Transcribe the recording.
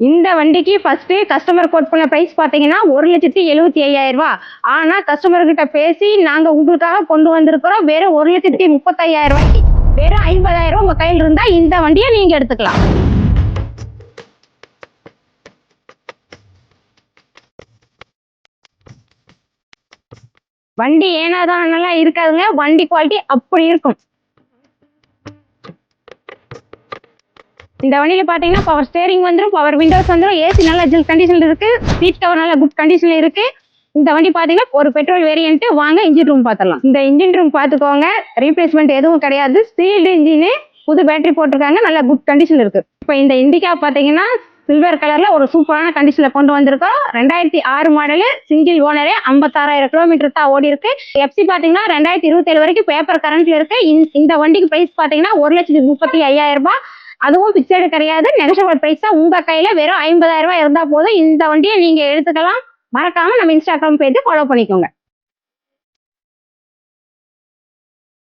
இந்த வண்டிக்கு first customer quote பண்ண பிரைஸ் பார்த்தீங்கன்னா ஒரு லட்சத்தி எழுபத்தி ஐயாயிரம் ரூபா ஆனா கஸ்டமர்கிட்ட பேசி நாங்க உங்களுக்காக கொண்டு வந்திருக்கிறோம். வெறும் ஒரு லட்சத்தி முப்பத்தையாயிரம் ரூபாய்க்கு. வெறும் ஐம்பதாயிரம் ரூபா உங்க கையில் இருந்தா இந்த வண்டியை நீங்க எடுத்துக்கலாம். வண்டி ஏனாதான் நல்லா இருக்காதுங்க வண்டி குவாலிட்டி அப்படி இருக்கும். இந்த வண்டியில் பார்த்தீங்கன்னா பவர் ஸ்டேரிங் வந்துடும் பவர் விண்டோஸ் வந்துடும் ஏசி நல்லா ஜில் கண்டிஷனில் இருக்குது சீட் கவர் நல்லா குட் கண்டிஷனில் இருக்குது இந்த வண்டி பார்த்தீங்கன்னா ஒரு பெட்ரோல் வேரியன்ட்டு வாங்க இன்ஜின் ரூம் பார்த்துடலாம் இந்த இன்ஜின் ரூம் பார்த்துக்கோங்க ரீப்ளேஸ்மெண்ட் எதுவும் கிடையாது. ஸ்டீல்டு இன்ஜினு புது பேட்டரி போட்டிருக்காங்க நல்ல குட் கண்டிஷன் இருக்கு. இப்போ இந்த இண்டிகா பார்த்தீங்கன்னா சில்வர் கலர்ல ஒரு சூப்பரான கண்டிஷன்ல கொண்டு வந்திருக்கோம் ரெண்டாயிரத்தி ஆறு மாடலு சிங்கிள் ஓனரே ஐம்பத்தாறாயிரம் கிலோமீட்டர் தான் ஓடி இருக்கு. எஃப்சி பாத்தீங்கன்னா ரெண்டாயிரத்தி இருபத்தி ஏழு வரைக்கும் பேப்பர் கரண்ட்ல இருக்கு. இந்த- இந்த வண்டிக்கு பிரைஸ் பாத்தீங்கன்னா ஒரு லட்சத்தி முப்பத்தி ஐயாயிரம் ரூபாய். அதுவும் பிக்சடு கிடையாது. நெகஷபிள் பைசா உங்க கையில வெறும் ஐம்பதாயிரம் ரூபாய் இருந்தா போதும். இந்த வண்டியை நீங்க எடுத்துக்கலாம். மறக்காம நம்ம இன்ஸ்டாகிராம் போயிட்டு ஃபாலோ பண்ணிக்கோங்க.